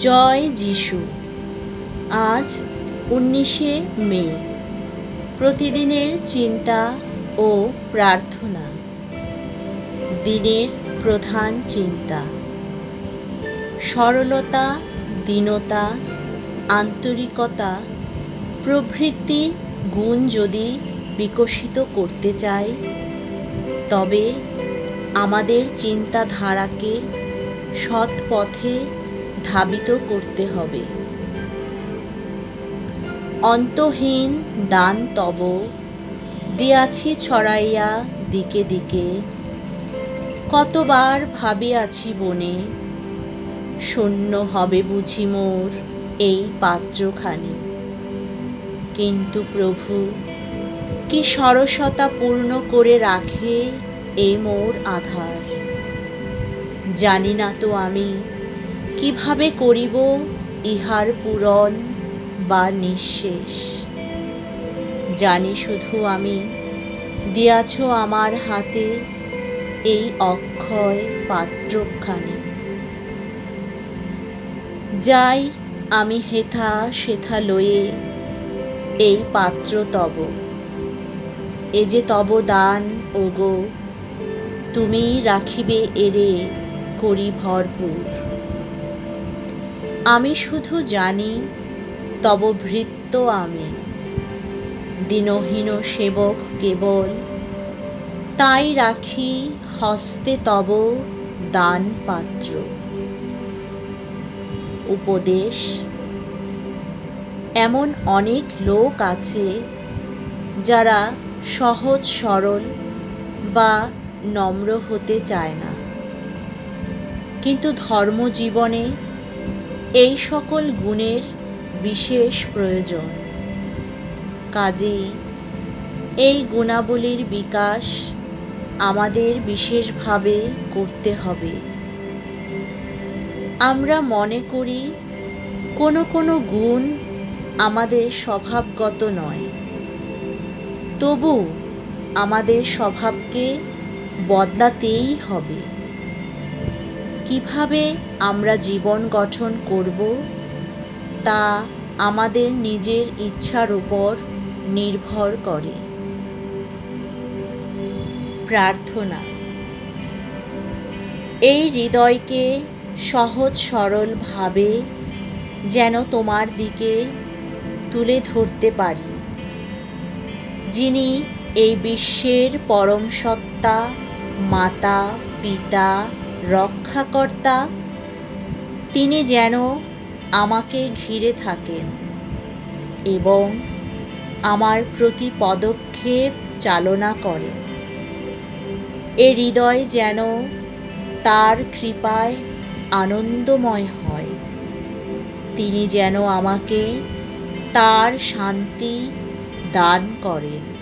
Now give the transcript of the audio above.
জয় যিশু। আজ উনিশে মে। প্রতিদিনের চিন্তা ও প্রার্থনা। দিনের প্রধান চিন্তা। সরলতা, দীনতা, আন্তরিকতা, প্রভৃতি গুণ যদি বিকশিত করতে চাই, তবে আমাদের চিন্তাধারাকে সৎ পথে ধাবিত করতে হবে। অন্তহীন দান তব। দিয়াছি ছড়াইয়া দিকে দিকে। কতবার ভাবিয়াছি বনে, শূন্য হবে বুঝি মোর এই পাত্রখানি। কিন্তু প্রভু, কি সরসতা পূর্ণ করে রাখে এই মোর আধার? জানি না তো আমি কীভাবে করিব ইহার পূরণ বা নিঃশেষ? জানি শুধু আমি, দিয়াছ আমার হাতে এই অক্ষয় পাত্রখানি। যাই আমি হেথা সেথা লয়ে এই পাত্র তব। এ যে তব দান, ওগো তুমি রাখিবে এরে করি ভরপুর আমি শুধু জানি, তব ভৃত্য আমি। দিনহীন সেবক কেবল, তাই রাখি হস্তে তব দান পাত্র উপদেশ, এমন অনেক লোক আছে, যারা সহজ সরল বা নম্র হতে চায় না। কিন্তু ধর্মজীবনে এই সকল গুণের বিশেষ প্রয়োজন। কাজেই এই গুণাবলীর বিকাশ আমাদের বিশেষভাবে করতে হবে। আমরা মনে করি, কোনো কোনো গুণ আমাদের স্বভাবগত নয়। তবু আমাদের স্বভাবকে বদলাতেই হবে। কীভাবে আমরা জীবন গঠন করব, তা আমাদের নিজের ইচ্ছার উপর নির্ভর করে। প্রার্থনা। এই হৃদয়কে সহজ সরলভাবে যেন তোমার দিকে তুলে ধরতে পারি। যিনি এই বিশ্বের পরম সত্তা, মাতা, পিতা রক্ষাকর্তা, তিনি যেন আমাকে ঘিরে থাকেন এবং আমার প্রতি পদক্ষেপ চালনা করেন। এ হৃদয় যেন তার কৃপায় আনন্দময় হয়। তিনি যেন আমাকে তার শান্তি দান করেন।